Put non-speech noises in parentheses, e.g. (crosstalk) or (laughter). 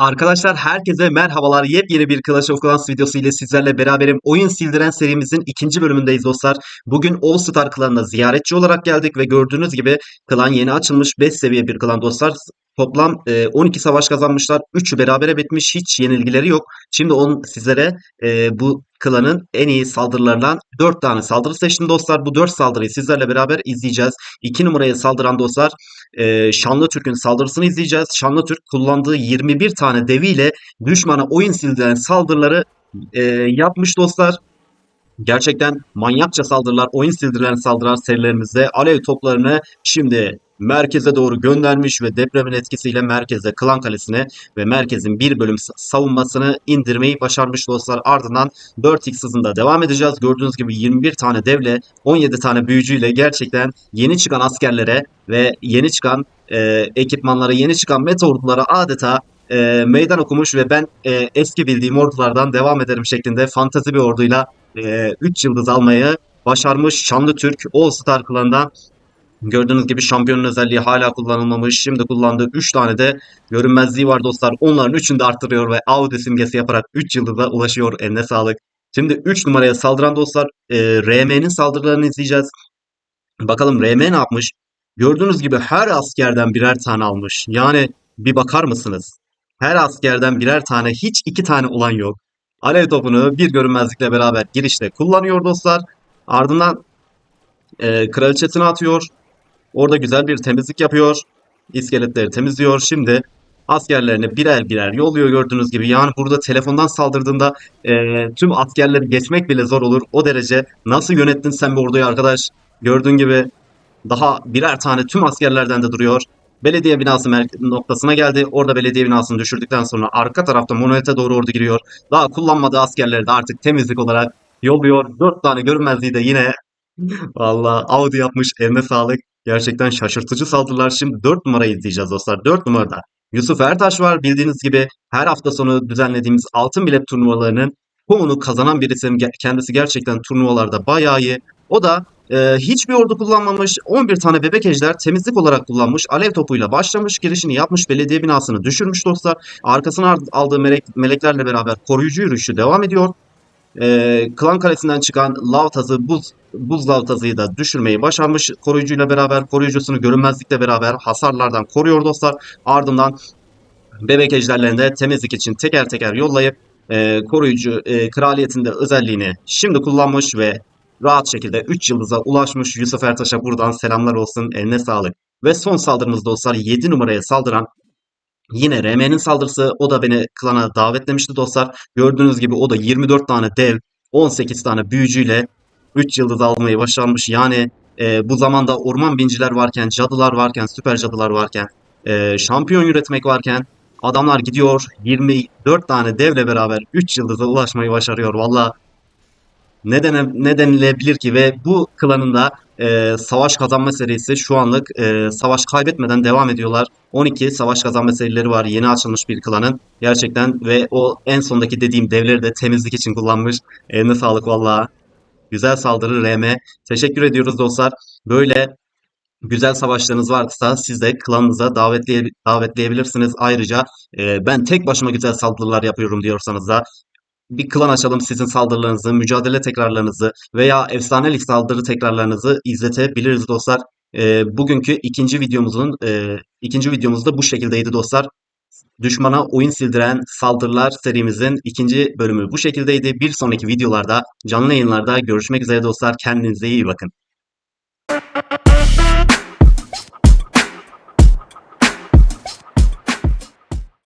Arkadaşlar herkese merhabalar. Yepyeni bir Clash of Clans videosu ile sizlerle beraberim. Oyun Sildiren serimizin ikinci bölümündeyiz dostlar. Bugün All Star klanına ziyaretçi olarak geldik ve gördüğünüz gibi klan yeni açılmış 5 seviye bir klan dostlar. Toplam e, 12 savaş kazanmışlar. 3'ü berabere bitmiş. Hiç yenilgileri yok. Şimdi on sizlere e, bu klanın en iyi saldırılarından 4 tane saldırı seçtim dostlar. Bu 4 saldırıyı sizlerle beraber izleyeceğiz. 2 numaraya saldıran dostlar e, Şanlı Türk'ün saldırısını izleyeceğiz. Şanlı Türk kullandığı 21 tane deviyle düşmana oyun sildiren saldırıları e, yapmış dostlar. Gerçekten manyakça saldırılar, oyun sildirilen saldırılar serilerimizde alev toplarını şimdi merkeze doğru göndermiş ve depremin etkisiyle merkeze Klan Kalesi'ne ve merkezin bir bölüm savunmasını indirmeyi başarmış dostlar. Ardından 4x hızında devam edeceğiz. Gördüğünüz gibi 21 tane devle 17 tane büyücüyle gerçekten yeni çıkan askerlere ve yeni çıkan e, ekipmanlara, yeni çıkan meta ordulara adeta e, meydan okumuş ve ben e, eski bildiğim ordulardan devam ederim şeklinde fantazi bir orduyla 3 yıldız almayı başarmış Şanlı Türk All Star klanından. Gördüğünüz gibi şampiyonun özelliği hala kullanılmamış. Şimdi kullandığı 3 tane de görünmezliği var dostlar. Onların 3'ünü de arttırıyor ve Audi simgesi yaparak 3 yıldıza ulaşıyor. Eline sağlık. Şimdi 3 numaraya saldıran dostlar e, RM'nin saldırılarını izleyeceğiz. Bakalım RM ne yapmış? Gördüğünüz gibi her askerden birer tane almış. Yani bir bakar mısınız? Her askerden birer tane hiç iki tane olan yok. Alev topunu bir görünmezlikle beraber girişte kullanıyor dostlar. Ardından e, kraliçesini atıyor. Orada güzel bir temizlik yapıyor. İskeletleri temizliyor. Şimdi askerlerini birer birer yolluyor gördüğünüz gibi. Yani burada telefondan saldırdığında e, tüm askerleri geçmek bile zor olur. O derece nasıl yönettin sen bu orduyu arkadaş? Gördüğün gibi daha birer tane tüm askerlerden de duruyor. Belediye binası noktasına geldi. Orada belediye binasını düşürdükten sonra arka tarafta monolite doğru ordu giriyor. Daha kullanmadığı askerleri de artık temizlik olarak yolluyor. Dört tane görünmezliği de yine (laughs) Valla Audi yapmış eline sağlık. Gerçekten şaşırtıcı saldırılar. Şimdi 4 numarayı izleyeceğiz dostlar. 4 numarada Yusuf Ertaş var. Bildiğiniz gibi her hafta sonu düzenlediğimiz altın bilet turnuvalarının çoğunu kazanan bir isim. Kendisi gerçekten turnuvalarda bayağı iyi. O da e, hiçbir ordu kullanmamış. 11 tane bebek ejder temizlik olarak kullanmış. Alev topuyla başlamış. Girişini yapmış. Belediye binasını düşürmüş dostlar. Arkasına aldığı melek, meleklerle beraber koruyucu yürüyüşü devam ediyor. E, Klan Kalesi'nden çıkan Lavtaz'ı buz, buz Lavtaz'ı da düşürmeyi başarmış. Koruyucuyla beraber, koruyucusunu görünmezlikle beraber hasarlardan koruyor dostlar. Ardından bebek ejderlerini de temizlik için teker teker yollayıp e, koruyucu e, kraliyetinde özelliğini şimdi kullanmış ve rahat şekilde 3 yıldıza ulaşmış Yusuf Ertaş'a buradan selamlar olsun eline sağlık. Ve son saldırımız dostlar 7 numaraya saldıran Yine RM'nin saldırısı o da beni klana davetlemişti dostlar. Gördüğünüz gibi o da 24 tane dev, 18 tane büyücüyle 3 yıldız almayı başarmış. Yani e, bu zamanda orman binciler varken, cadılar varken, süper cadılar varken, e, şampiyon üretmek varken adamlar gidiyor 24 tane devle beraber 3 yıldıza ulaşmayı başarıyor. Valla ne, dene, ne denilebilir ki ve bu klanın da e, savaş kazanma serisi şu anlık e, savaş kaybetmeden devam ediyorlar. 12 savaş kazanma serileri var yeni açılmış bir klanın. Gerçekten ve o en sondaki dediğim devleri de temizlik için kullanmış. Eline sağlık valla. Güzel saldırı RM. Teşekkür ediyoruz dostlar. Böyle güzel savaşlarınız varsa siz de klanınıza davetleye, davetleyebilirsiniz. Ayrıca e, ben tek başıma güzel saldırılar yapıyorum diyorsanız da bir klan açalım sizin saldırılarınızı, mücadele tekrarlarınızı veya efsanelik saldırı tekrarlarınızı izletebiliriz dostlar. E, bugünkü ikinci videomuzun e, ikinci videomuz da bu şekildeydi dostlar. Düşmana oyun sildiren saldırılar serimizin ikinci bölümü bu şekildeydi. Bir sonraki videolarda canlı yayınlarda görüşmek üzere dostlar. Kendinize iyi bakın.